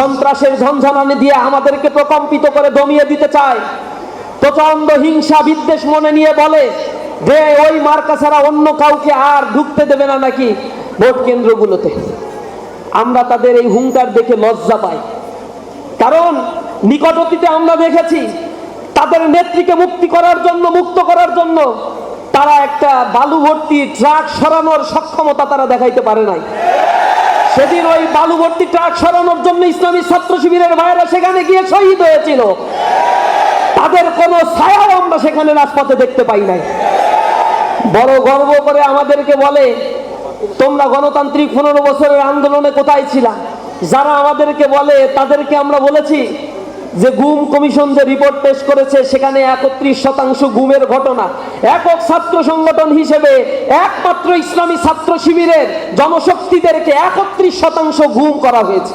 সন্ত্রাসের ঝঞ্ঝানানি দিয়ে আমাদেরকে প্রকম্পিত করে দমিয়ে দিতে চায়। প্রচণ্ড হিংসা বিদ্বেষ মনে নিয়ে বলে যে ওই মার্কা ছাড়া অন্য কাউকে আর ঢুকতে দেবে না নাকি ভোট কেন্দ্রগুলোতে? আমরা তাদের এই হুঙ্কার দেখে লজ্জা পাই। কারণ নিকট অতীতে আমরা দেখেছি, তাদের নেত্রীকে মুক্তি করার জন্য, মুক্ত করার জন্য তারা একটা বালু ভর্তি ট্রাক সরানোর সক্ষমতা তারা দেখাইতে পারে নাই। সেদিন ওই বালুবর্তী ট্রাক সরানোর জন্য ইসলামী ছাত্র শিবিরের ভাইয়েরা সেখানে গিয়ে শহীদ হয়েছিল। তাদের কোনো ছায়াও আমরা সেখানে রাজপথে দেখতে পাই নাই। বড় গর্ব করে আমাদেরকে বলে, তোমরা গণতান্ত্রিক পনেরো বছরের আন্দোলনে কোথায় ছিলা? যারা আমাদেরকে বলে, তাদেরকে আমরা বলেছি যে গুম কমিশন যে রিপোর্ট পেশ করেছে, সেখানে একত্রিশ শতাংশ গুমের ঘটনা। একক ছাত্র সংগঠন হিসেবে একমাত্র ইসলামী ছাত্র শিবিরের জনশক্তিদেরকে একত্রিশ শতাংশ গুম করা হয়েছে।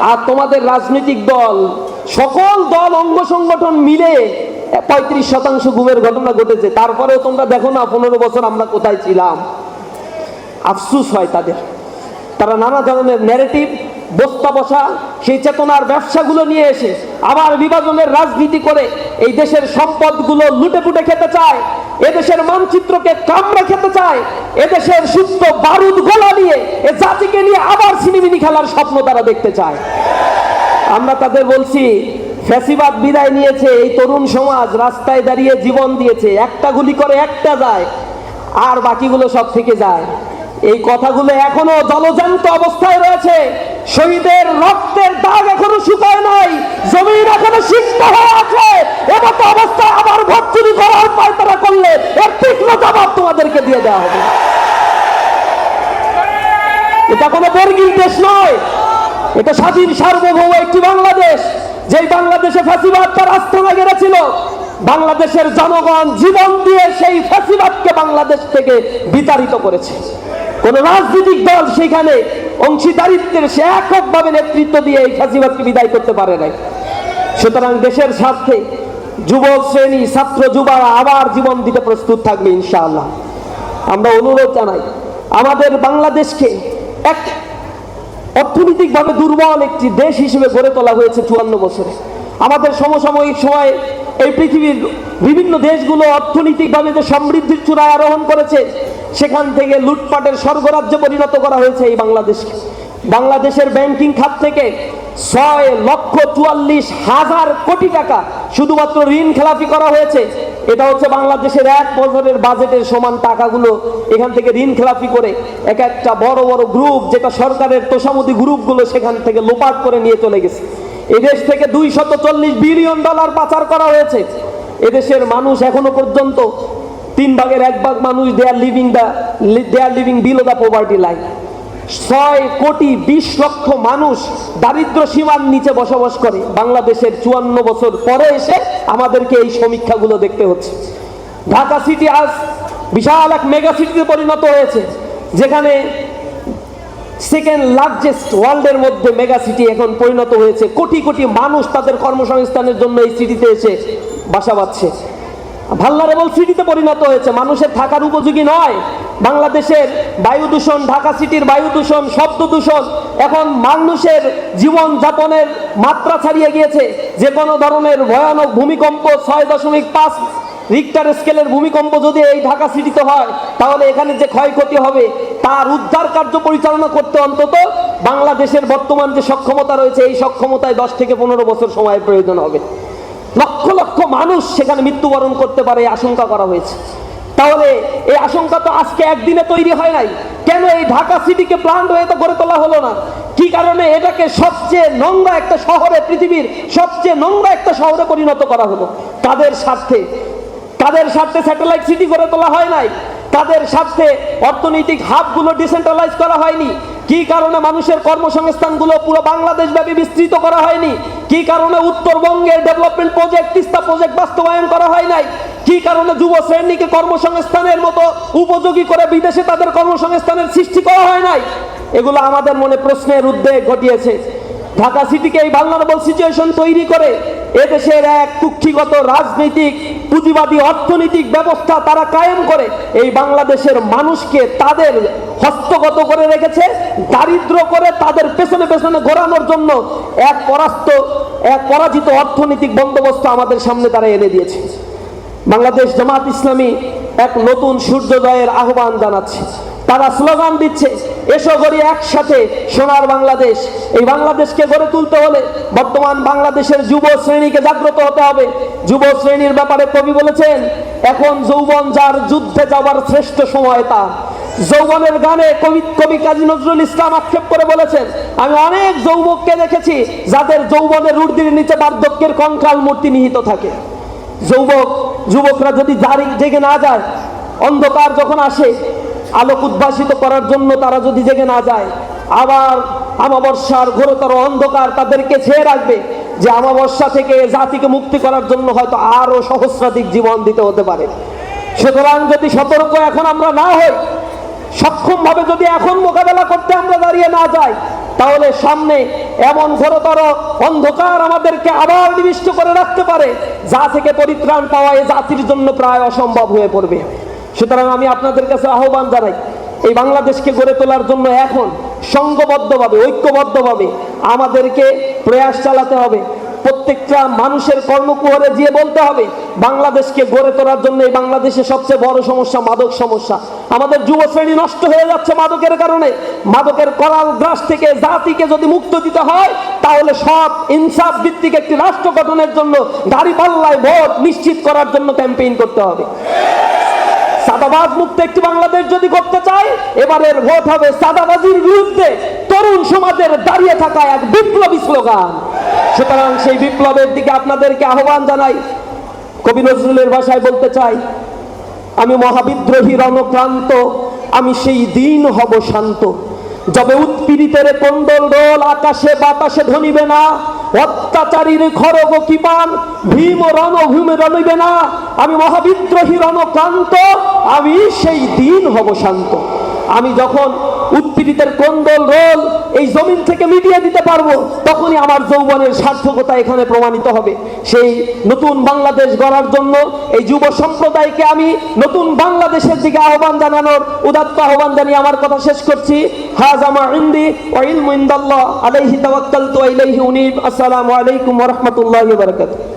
আর তোমাদের রাজনৈতিক দল, সকল দল, অঙ্গ সংগঠন মিলে পঁয়ত্রিশ শতাংশ গুমের ঘটনা ঘটেছে। তারপরেও তোমরা দেখো না, পনেরো বছর আমরা কোথায় ছিলাম। আফসুস হয় তাদের। তারা নানা ধরনের ন্যারেটিভ বস্তা বসা, সেই চেতনার ব্যবসাগুলো নিয়ে এসে আবার বিভাজনের রাজনীতি করে এই দেশের সম্পদগুলো লুটে পুটে খেতে চায়, এদেশের মানচিত্রকে কামড়ে খেতে চায়, এদেশের সুস্থ বারুদ গোলা নিয়ে, এ জাতিকে নিয়ে আবার সিনেমিনি খেলার স্বপ্ন তারা দেখতে চায়। আমরা তাদের বলছি, ফ্যাসিবাদ বিদায় নিয়েছে এই তরুণ সমাজ, রাস্তায় দাঁড়িয়ে জীবন দিয়েছে, একটা গুলি করে একটা যায়, আর বাকিগুলো সব থেকে যায়। এই কথাগুলো এখনও জলজান্ত অবস্থায় রয়েছে। শহীদের রক্তের দাগ এখনও শুকায় নাই। জমিন এখনও সিক্ত হয়ে আছে। এমতো অবস্থায় আবার ভোট চুরি করার পায়তারা করলে এর তীক্ষ্ণ জবাব তোমাদেরকে দিয়ে দেওয়া হবে। এটা কোনো বর্গীর দেশ নয়। এটা স্বাধীন সার্বভৌম একটি বাংলাদেশ। যেই বাংলাদেশে ফ্যাসিবাদ তার আস্থানা গেড়েছিল, বাংলাদেশের জনগণ জীবন দিয়ে সেই ফাঁসিবাদকে বাংলাদেশ থেকে বিতাড়িত করেছে। কোন রাজনৈতিক দল সেখানে অংশীদারিত্বের সে এককভাবে নেতৃত্ব দিয়ে এই ফ্যাসিবাদকে বিদায় করতে পারে নাই। সুতরাং দেশের স্বার্থে যুবক শ্রেণি, ছাত্র যুবারা আবার জীবন দিতে প্রস্তুত থাকবে ইনশাআল্লাহ। আমরা অনুরোধ জানাই, আমাদের বাংলাদেশকে এক অর্থনৈতিকভাবে দুর্বল একটি দেশ হিসেবে গড়ে তোলা হয়েছে চুয়ান্ন বছরে। আমাদের সমসাময়িক সময়ে এই পৃথিবীর বিভিন্ন দেশগুলো অর্থনৈতিকভাবে যে সমৃদ্ধির চূড়ায় আরোহণ করেছে সেখান থেকে লুটপাটের স্বর্গরাজ্যে পরিণত করা হয়েছে এই বাংলাদেশকে। বাংলাদেশের ব্যাংকিং খাত থেকে ছয় লক্ষ চুয়াল্লিশ হাজার কোটি টাকা শুধুমাত্র ঋণ খেলাপি করা হয়েছে। এটা হচ্ছে বাংলাদেশের এক বছরের বাজেটের সমান টাকাগুলো এখান থেকে ঋণ খেলাপি করে এক একটা বড় বড় গ্রুপ যেটা সরকারের তোষামতি গ্রুপগুলো সেখান থেকে লোপাট করে নিয়ে চলে গেছে। এদেশ থেকে দুই শত চল্লিশ বিলিয়ন ডলার পাচার করা হয়েছে। এদেশের মানুষ এখনও পর্যন্ত তিন ভাগের এক ভাগ মানুষ there living the there living below the poverty line ছয় কোটি বিশ লক্ষ মানুষ দারিদ্র সীমার নিচে বসবাস করে। বাংলাদেশের চুয়ান্ন বছর পরে এসে আমাদেরকে এই সমীক্ষাগুলো দেখতে হচ্ছে। ঢাকা সিটি আজ বিশাল এক মেগা সিটিতে পরিণত হয়েছে, যেখানে সেকেন্ড লার্জেস্ট ওয়ার্ল্ডের মধ্যে মেগা সিটি এখন পরিণত হয়েছে। কোটি কোটি মানুষ তাদের কর্মসংস্থানের জন্য এই সিটিতে এসে বাসা বাঁধছে। ভাল্লারেবল সিটিতে পরিণত হয়েছে। মানুষের থাকার উপযোগী নয়। বাংলাদেশের বায়ু দূষণ, ঢাকা সিটির বায়ু দূষণ, শব্দ দূষণ এখন মানুষের জীবন যাপনের মাত্রা ছাড়িয়ে গিয়েছে। যে কোনো ধরনের ভয়ানক ভূমিকম্প ছয় দশমিক পাঁচ রিক্টার স্কেলের ভূমিকম্প যদি এই ঢাকা সিটিতে হয়, তাহলে এখানে যে ক্ষয়ক্ষতি হবে, তার উদ্ধার কার্য পরিচালনা করতে অন্তত বাংলাদেশের বর্তমান যে সক্ষমতা রয়েছে, এই সক্ষমতায় দশ থেকে পনেরো বছর সময়ের প্রয়োজন হবে। লক্ষ লক্ষ মানুষ সেখানে মৃত্যুবরণ করতে পারে আশঙ্কা করা হয়েছে। তাহলে এই আশঙ্কা তো আজকে একদিনে তৈরি হয় নাই। কেন এই ঢাকা সিটিকে প্লান্ট হয়ে তো গড়ে তোলা হলো না? কি কারণে এটাকে সবচেয়ে নোংরা একটা শহরে, পৃথিবীর সবচেয়ে নোংরা একটা শহরে পরিণত করা হলো? কাদের স্বার্থে। কাদের স্বার্থে স্যাটেলাইট সিটি গড়ে তোলা হয় নাই। তাদের স্বার্থে অর্থনৈতিক হাবগুলো ডিসেন্ট্রালাইজ করা হয়নি। কি কারণে মানুষের কর্মসংস্থানগুলো পুরো বাংলাদেশ ব্যাপী বিস্তৃত করা হয়নি? কি কারণে উত্তরবঙ্গের ডেভেলপমেন্ট প্রজেক্ট তিস্তা প্রজেক্ট বাস্তবায়ন করা হয় নাই? কি কারণে যুব শ্রেণীকে কর্মসংস্থানের মতো উপযোগী করে বিদেশে তাদের কর্মসংস্থানের সৃষ্টি করা হয় নাই? এগুলো আমাদের মনে প্রশ্নের উদ্বেগ ঘটিয়েছে। ঢাকা সিটিকে এই ভালনারেবল সিচুয়েশন তৈরি করে এদেশের এক কুক্ষিগত রাজনৈতিক, পুঁজিবাদী, অর্থনৈতিক ব্যবস্থা তারা কায়েম করে। এই বাংলাদেশের মানুষকে তাদের হস্তগত করে রেখেছে, দারিদ্র করে তাদের পেছনে পেছনে ঘোরানোর জন্য এক পরাস্ত, এক পরাজিত অর্থনৈতিক বন্দোবস্ত আমাদের সামনে তারা এনে দিয়েছে। বাংলাদেশ জামাত ইসলামী এক নতুন সূর্যোদয়ের আহ্বান জানাচ্ছে। তারা স্লোগান দিচ্ছে, এসো করি একসাথে সোনার বাংলাদেশ। এই বাংলাদেশকে গড়ে তুলতে হলে বর্তমান বাংলাদেশের যুব শ্রেণীকে জাগ্রত হতে হবে। যুব শ্রেণির ব্যাপারে কবি বলেছেন, এখন যৌবন যার যুদ্ধে যাওয়ার শ্রেষ্ঠ সময় তা যৌবনের গানে কবি কবি কাজী নজরুল ইসলাম আক্ষেপ করে বলেছেন, আমি অনেক যৌবককে দেখেছি যাদের যৌবনের রুর্দির নিচে বার্ধক্যের কঙ্কাল মূর্তি নিহিত থাকে। যৌবক, যুবকরা যদি জেগে না যায়, অন্ধকার যখন আসে, আলোক উদ্ভাসিত করার জন্য তারা যদি জেগে না যায়, আবার আমাবস্যার ঘোরতর অন্ধকার তাদেরকে ছেয়ে রাখবে যে আমাবস্যা থেকে জাতিকে মুক্তি করার জন্য হয়তো আরও সহস্রাধিক জীবন দিতে হতে পারে। সুতরাং যদি সতর্ক এখন আমরা না হই সক্ষম ভাবে যদি এখন মোকাবেলা করতে আমরা দাঁড়িয়ে না যাই, তাহলে সামনে এমন ঘোরতর অন্ধকার আমাদেরকে আবার নিবিষ্ট করে রাখতে পারে, যা থেকে পরিত্রাণ পাওয়া এ জাতির জন্য প্রায় অসম্ভব হয়ে পড়বে। সুতরাং আমি আপনাদের কাছে আহ্বান জানাই, এই বাংলাদেশকে গড়ে তোলার জন্য এখন সংঘবদ্ধভাবে, ঐক্যবদ্ধভাবে আমাদেরকে প্রয়াস চালাতে হবে। প্রত্যেকটা মানুষের কর্মকুহরে গিয়ে বলতে হবে, বাংলাদেশকে গড়ে তোলার জন্য এই বাংলাদেশে সবচেয়ে বড় সমস্যা মাদক সমস্যা। আমাদের যুব শ্রেণি নষ্ট হয়ে যাচ্ছে মাদকের কারণে। মাদকের করাল গ্রাস থেকে জাতিকে যদি মুক্ত দিতে হয়, তাহলে সব ইনসাফ ভিত্তিক একটি রাষ্ট্র গঠনের জন্য দাড়ি পাল্লায় ভোট নিশ্চিত করার জন্য ক্যাম্পেইন করতে হবে। সাদাবাজ মুক্ত একটি বাংলাদেশ যদি করতে চায়, এবারের ভোট হবে সাদাবাজির বিরুদ্ধে তরুণ সমাজের দাঁড়িয়ে থাকা এক বিপ্লবী স্লোগান। সুতরাং সেই বিপ্লবের দিকে আপনাদেরকে আহ্বান জানাই। কবি নজরুলের ভাষায় বলতে চাই, আমি মহাবিদ্রোহী, রণক্রান্ত, আমি সেই দিন হব শান্ত। যবে উৎপীড়িতের কন্দল রোল আকাশে বাতাসে ধনিবে না, অত্যাচারীর খরগ কিপান ভীম রণভূমে রণিবে না। আমি মহাবিদ্রোহী, রণক্রান্ত, আমি সেই দিন হব শান্ত। আমি যখন উৎপীড়িতের কন্দল রোল এই জমিন থেকে মিটিয়ে দিতে পারব, তখনই আমার যৌবনের সার্থকতা এখানে প্রমাণিত হবে। সেই নতুন বাংলাদেশ গড়ার জন্য এই যুব সম্প্রদায়কে আমি নতুন বাংলাদেশের দিকে আহ্বান জানানোর উদাত্ত আহ্বান জানিয়ে আমার কথা শেষ করছি। হাজামা ইন্দি ওয়া ইলমু ইনদাল্লাহ আলাইহি তাওয়াক্কালতু ওয়া ইলাইহি উনীব। আসসালামু আলাইকুম ওয়া রাহমাতুল্লাহি ওয়া বারাকাতুহু।